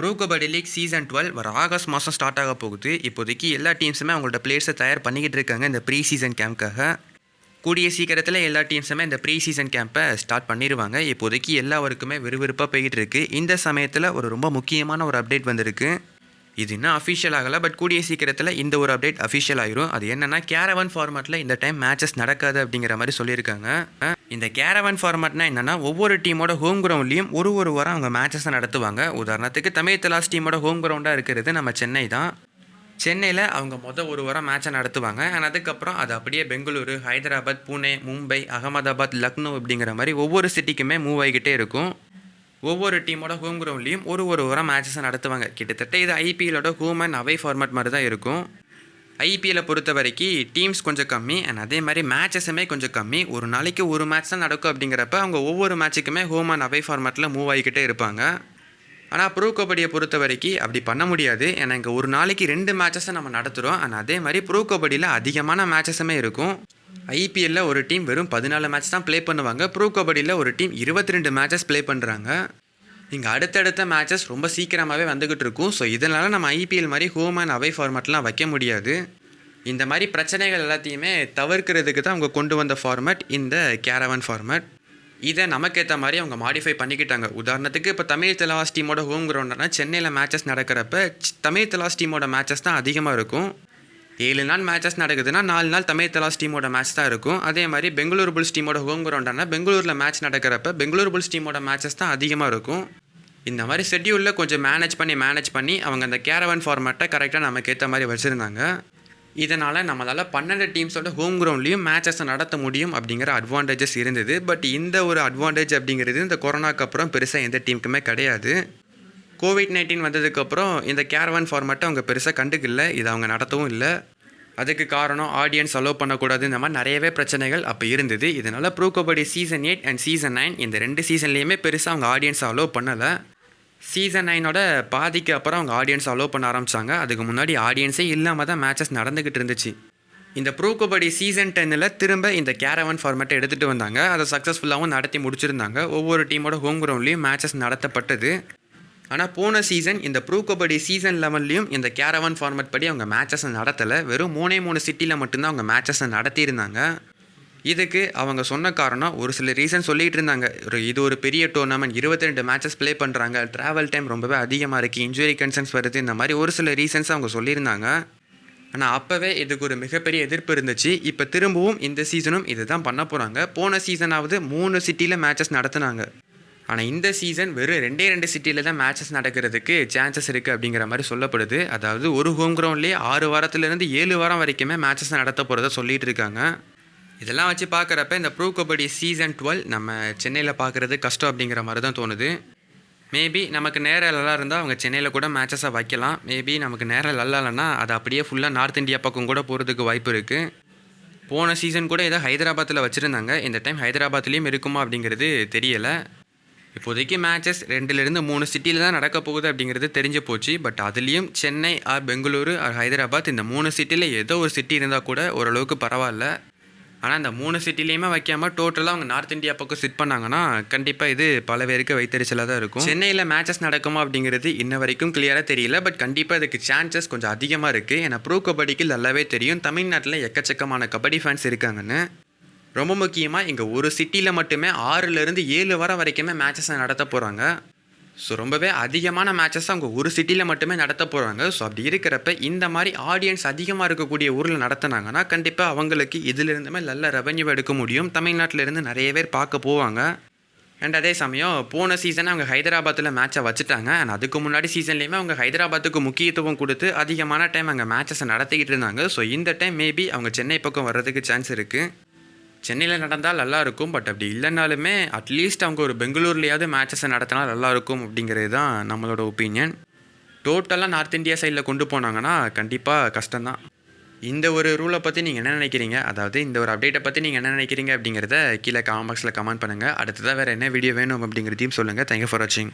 Pro kabaddi league season twelve வர August மாதம் start ஆக போகுது. இப்போதைக்கு எல்லா டீம்ஸுமே அவங்களோட பிளேயர்ஸை தயார் பண்ணிக்கிட்டு இருக்காங்க இந்த ப்ரீ சீசன் கேம்ப்காக கூடிய சீக்கிரத்தில் எல்லா டீம்ஸுமே இந்த ப்ரீ சீசன் கேம்பை ஸ்டார்ட் பண்ணிடுவாங்க இப்போதைக்கு எல்லாருக்குமே விறுவிறுப்பாக போய்கிட்டு இருக்குது இந்த சமயத்தில் ஒரு ரொம்ப முக்கியமான ஒரு அப்டேட் வந்திருக்கு. இது இன்னும் அஃபிஷியல் ஆகலை பட் கூடிய சீக்கிரத்தில் இந்த ஒரு அப்டேட் அஃபிஷியல் ஆயிரும். அது என்னன்னா கேரவன் ஃபார்மேட்டில் இந்த டைம் மேட்சஸ் நடக்காது அப்படிங்கிற மாதிரி சொல்லியிருக்காங்க. இந்த கேரவன் ஃபார்மேட்னா என்னன்னா ஒவ்வொரு டீமோட ஹோம் கிரவுண்ட்லேயும் ஒரு ஒரு வாரம் அவங்க மேட்சஸை நடத்துவாங்க. உதாரணத்துக்கு தமிழ் தலாஸ் டீமோட ஹோம் கிரவுண்டாக இருக்கிறது நம்ம சென்னை தான். சென்னையில் அவங்க மொதல் ஒரு வாரம் மேட்சை நடத்துவாங்க. அண்ட் அதுக்கப்புறம் அது அப்படியே பெங்களூரு ஹைதராபாத் புனே மும்பை அகமதாபாத் லக்னோ அப்படிங்கிற மாதிரி ஒவ்வொரு சிட்டிக்குமே மூவ் ஆகிக்கிட்டே இருக்கும். ஒவ்வொரு டீமோட ஹோம் கிரவுண்ட்லேயும் ஒரு ஒரு வாரம் மேட்சஸை நடத்துவாங்க. கிட்டத்தட்ட இது ஐபிஎலோட ஹோம் அண்ட் அவை ஃபார்மேட் மாதிரி தான் இருக்கும். ஐபிஎல்லை பொறுத்த வரைக்கும் டீம்ஸ் கொஞ்சம் கம்மி அண்ட் அதே மாதிரி மேட்சஸுமே கொஞ்சம் கம்மி. ஒரு நாளைக்கு ஒரு மேட்ச் தான் நடக்கும் அப்படிங்கிறப்ப அவங்க ஒவ்வொரு மேட்சுக்குமே ஹோம் அண்ட் அவை ஃபார்மேட்டில் மூவ் ஆகிக்கிட்டே இருப்பாங்க. ஆனால் ப்ரோ கபடியை பொறுத்த வரைக்கும் அப்படி பண்ண முடியாது. ஏன்னா இங்கே ஒரு நாளைக்கு ரெண்டு மேட்சஸை நம்ம நடத்துகிறோம் அண்ட் அதே மாதிரி ப்ரோ கபடியில் அதிகமான மேட்சஸுமே இருக்கும். ஐபிஎல்ல ஒரு டீம் வெறும் பதினாலு மேட்ச் தான் ப்ளே பண்ணுவாங்க. ப்ரோ கபடியில் ஒரு டீம் இருபத்தி ரெண்டு மேட்சஸ் ப்ளே பண்ணுறாங்க இங்கே அடுத்தடுத்த மேட்சஸ் ரொம்ப சீக்கிரமாகவே வந்துக்கிட்டு இருக்கும். ஸோ இதனால் நம்ம ஐபிஎல் மாதிரி ஹோம் அண்ட் அவை ஃபார்மேட்லாம் வைக்க முடியாது. இந்த மாதிரி பிரச்சனைகள் எல்லாத்தையுமே தவிர்க்கிறதுக்கு தான் அவங்க கொண்டு வந்த ஃபார்மேட் இந்த கேரவன் ஃபார்மேட் இதை நமக்கேற்ற மாதிரி அவங்க மாடிஃபை பண்ணிக்கிட்டாங்க. உதாரணத்துக்கு இப்போ தமிழ் தெலாஸ் டீமோட ஹோம் கிரவுண்டர்னால் சென்னையில் மேட்சஸ் நடக்கிறப்ப தமிழ் தெலாஸ் டீமோட மேட்சஸ் தான் அதிகமாக இருக்கும். ஏழு நாள் மேட்சஸ் நடக்குதுன்னா நாலு நாள் தமிழ் தலாஸ் டீமோட மேட்ச் தான் இருக்கும். அதே மாதிரி பெங்களூர் புல்ஸ் டீமோட ஹோம் கிரவுண்டானா பெங்களூரில் மேட்ச் நடக்கிறப்ப பெங்களூர் புல்ஸ் டீமோட மேட்சஸ் தான் அதிகமாக இருக்கும். இந்த மாதிரி ஷெட்யூலில் கொஞ்சம் மேனேஜ் பண்ணி மேனேஜ் பண்ணி அவங்க அந்த கேரவன் ஃபார்மேட்டை கரெக்டாக நமக்கு ஏற்ற மாதிரி வச்சுருந்தாங்க. இதனால் நம்மளால் பன்னெண்டு டீம்ஸோட ஹோம் கிரவுண்ட்லேயும் மேட்சஸை நடத்த முடியும் அப்படிங்கிற அட்வான்டேஜஸ் இருந்தது. பட் இந்த ஒரு அட்வான்டேஜ் அப்படிங்கிறது இந்த கொரோனாக்கு அப்புறம் பெருசாக எந்த டீமுக்குமே கிடையாது. கோவிட் நைன்டீன் வந்ததுக்கப்புறம் இந்த கேரவன் ஃபார்மேட்டை அவங்க பெருசாக கண்டுக்கல. இதை அவங்க நடத்தவும் இல்லை. அதுக்கு காரணம் ஆடியன்ஸ் அலோவ் பண்ணக்கூடாது. இந்த மாதிரி நிறையவே பிரச்சனைகள் அப்போ இருந்தது. இதனால் Pro Kabaddi season eight and season nine இந்த ரெண்டு சீசன்லேயுமே பெருசாக அவங்க ஆடியன்ஸ் அலோவ் பண்ணலை. சீசன் நைனோட பாதிக்கு அப்புறம் அவங்க ஆடியன்ஸ் அலோவ் பண்ண ஆரம்பிச்சாங்க. அதுக்கு முன்னாடி ஆடியன்ஸே இல்லாமல் தான் மேட்சஸ் நடந்துக்கிட்டு இருந்துச்சு. இந்த ப்ரோ கபடி சீசன் டென்னில் திரும்ப இந்த கேரவன் ஃபார்மேட்டை எடுத்துகிட்டு வந்தாங்க. அதை சக்ஸஸ்ஃபுல்லாகவும் நடத்தி முடிச்சிருந்தாங்க. ஒவ்வொரு டீமோட ஹோம் கிரவுண்ட்லேயும் மேட்சஸ் நடத்தப்பட்டது. ஆனால் போன சீசன் இந்த ப்ரூ கபடி சீசன் லெவன்லேயும் இந்த கேரவன் ஃபார்மட் படி அவங்க மேட்சஸை நடத்தலை. வெறும் மூணே மூணு சிட்டியில் மட்டும்தான் அவங்க மேட்சஸை நடத்தியிருந்தாங்க. இதுக்கு அவங்க சொன்ன காரணம் ஒரு சில ரீசன் சொல்லிகிட்டு இருந்தாங்க. ஒரு இது ஒரு பெரிய டோர்னமெண்ட் இருபத்தி ரெண்டு மேட்சஸ் ப்ளே பண்ணுறாங்க ட்ராவல் டைம் ரொம்பவே அதிகமாக இருக்குது இன்ஜுரி கன்சர்ன்ஸ் வருது. இந்த மாதிரி ஒரு சில ரீசன்ஸ் அவங்க சொல்லியிருந்தாங்க. ஆனால் அப்போவே இதுக்கு ஒரு மிகப்பெரிய எதிர்ப்பு இருந்துச்சு. இப்போ திரும்பவும் இந்த சீசனும் இது தான் பண்ண போகிறாங்க போன சீசனாவது மூணு சிட்டியில் மேட்சஸ் நடத்துனாங்க. ஆனால் இந்த சீசன் வெறும் ரெண்டே ரெண்டு சிட்டியில் தான் மேட்சஸ் நடக்கிறதுக்கு சான்சஸ் இருக்குது அப்படிங்கிற மாதிரி சொல்லப்படுது. அதாவது ஒரு ஹோம் கிரவுண்ட்லேயே ஆறு வாரத்துலேருந்து ஏழு வாரம் வரைக்குமே மேட்சஸ் நடத்த போகிறத சொல்லிட்டு இருக்காங்க. இதெல்லாம் வச்சு பார்க்குறப்ப இந்த ப்ரூ கபடி சீசன் டுவெல் நம்ம சென்னையில் பார்க்குறது கஷ்டம் அப்படிங்கிற மாதிரி தான் தோணுது. மேபி நமக்கு நேரம் நல்லா இருந்தால் அவங்க சென்னையில் கூட மேட்சஸாக வைக்கலாம். மேபி நமக்கு நேரம் நல்லா இல்லைன்னா அது அப்படியே ஃபுல்லாக நார்த் இந்தியா பக்கம் கூட போகிறதுக்கு வாய்ப்பு இருக்குது போன சீசன் கூட ஏதோ ஹைதராபாத்தில் வச்சுருந்தாங்க. இந்த டைம் ஹைதராபாத்லேயும் இருக்குமா அப்படிங்கிறது தெரியலை. இப்போதைக்கு மேட்சஸ் ரெண்டுலேருந்து மூணு சிட்டியில் தான் நடக்க போகுது அப்படிங்கிறது தெரிஞ்சு போச்சு. பட் அதுலேயும் சென்னை ஆர் பெங்களூரு ஆர் ஹைதராபாத் இந்த மூணு சிட்டியில் ஏதோ ஒரு சிட்டி இருந்தால் கூட ஓரளவுக்கு பரவாயில்ல. ஆனால் இந்த மூணு சிட்டிலையுமே வைக்காமல் டோட்டலாக அவங்க நார்த் இந்தியா பக்கம் சிட் பண்ணாங்கன்னா கண்டிப்பாக இது பல பேருக்கு வைத்தறிச்சலாக தான் இருக்கும். சென்னையில் மேட்சஸ் நடக்குமா அப்படிங்கிறது இன்ன வரைக்கும் கிளியராக தெரியல. பட் கண்டிப்பாக இதுக்கு சான்சஸ் கொஞ்சம் அதிகமாக இருக்குது ஏன்னா ப்ரோ கபடிக்கு நல்லாவே தெரியும். தமிழ்நாட்டில் எக்கச்சக்கமான கபடி ஃபேன்ஸ் இருக்காங்கன்னு. ரொம்ப முக்கியமாக இங்கே ஒரு சிட்டியில் மட்டுமே ஆறுலேருந்து ஏழு வாரம் வரைக்குமே மேட்சஸை நடத்த போகிறாங்க ஸோ ரொம்பவே அதிகமான மேட்சஸ் அவங்க ஒரு சிட்டியில் மட்டுமே நடத்த போகிறாங்க ஸோ அப்படி இருக்கிறப்ப இந்த மாதிரி ஆடியன்ஸ் அதிகமாக இருக்கக்கூடிய ஊரில் நடத்துனாங்கன்னா கண்டிப்பாக அவங்களுக்கு இதிலிருந்துமே நல்ல ரெவன்யூ எடுக்க முடியும். தமிழ்நாட்டிலேருந்து நிறைய பேர் பார்க்க போவாங்க. அண்ட் அதே சமயம் போன சீசன் அவங்க ஹைதராபாத்தில் மேட்சை வச்சுட்டாங்க. அண்ட் அதுக்கு முன்னாடி சீசன்லேயுமே அவங்க ஹைதராபாத்துக்கு முக்கியத்துவம் கொடுத்து அதிகமான டைம் அங்கே மேட்சஸை நடத்திக்கிட்டு இருந்தாங்க. ஸோ இந்த டைம் மேபி அவங்க சென்னை பக்கம் வர்றதுக்கு சான்ஸ் இருக்குது சென்னையில் நடந்தால் நல்லாயிருக்கும் பட் அப்படி இல்லைனாலுமே அட்லீஸ்ட் அவங்க ஒரு பெங்களூர்லேயாவது மேட்சஸை நடத்தினா நல்லா இருக்கும் அப்படிங்கிறது தான் நம்மளோட ஒப்பீனியன் டோட்டலாக நார்த் இந்தியா சைடில் கொண்டு போனாங்கன்னா கண்டிப்பாக கஷ்டம்தான். இந்த ஒரு ரூலை பற்றி நீங்கள் என்ன நினைக்கிறீங்க? அதாவது இந்த ஒரு அப்டேட்டை பற்றி நீங்கள் என்ன நினைக்கிறீங்க அப்படிங்கிறத கீழே காமெண்ட்ஸில் கமெண்ட் பண்ணுங்கள் அடுத்ததாக வேறு என்ன வீடியோ வேணும் அப்படிங்கிறதையும் சொல்லுங்கள் தேங்க்யூ ஃபார் வாட்சிங்